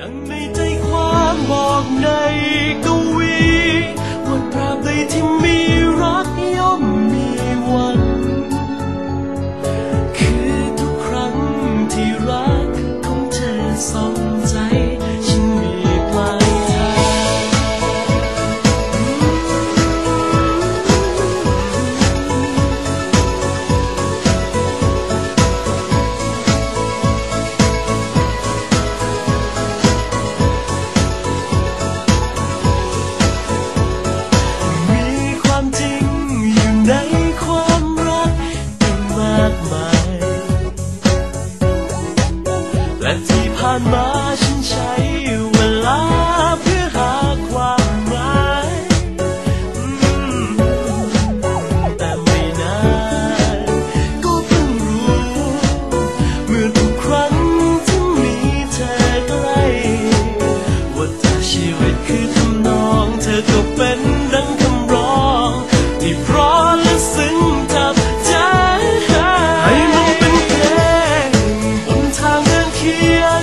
ดังในใจความบอกในกวีว่าตราบใดที่มีรักย่อมมีวัน คือทุกครั้งที่รักของเธอสองใจานมาฉันใช้เวลาเพื่อหาความหมายแต่ไม่นานก็เพิ่งรู้ เมื่อทุกครั้งที่มีเธอใกล้ว่าเธอชีวิตคือทำนองเธอก็เป็นดังคำร้อง ที่เพราะและซึ้งทับใจ ให้มันเป็นเพลงบนทางเดินเคียง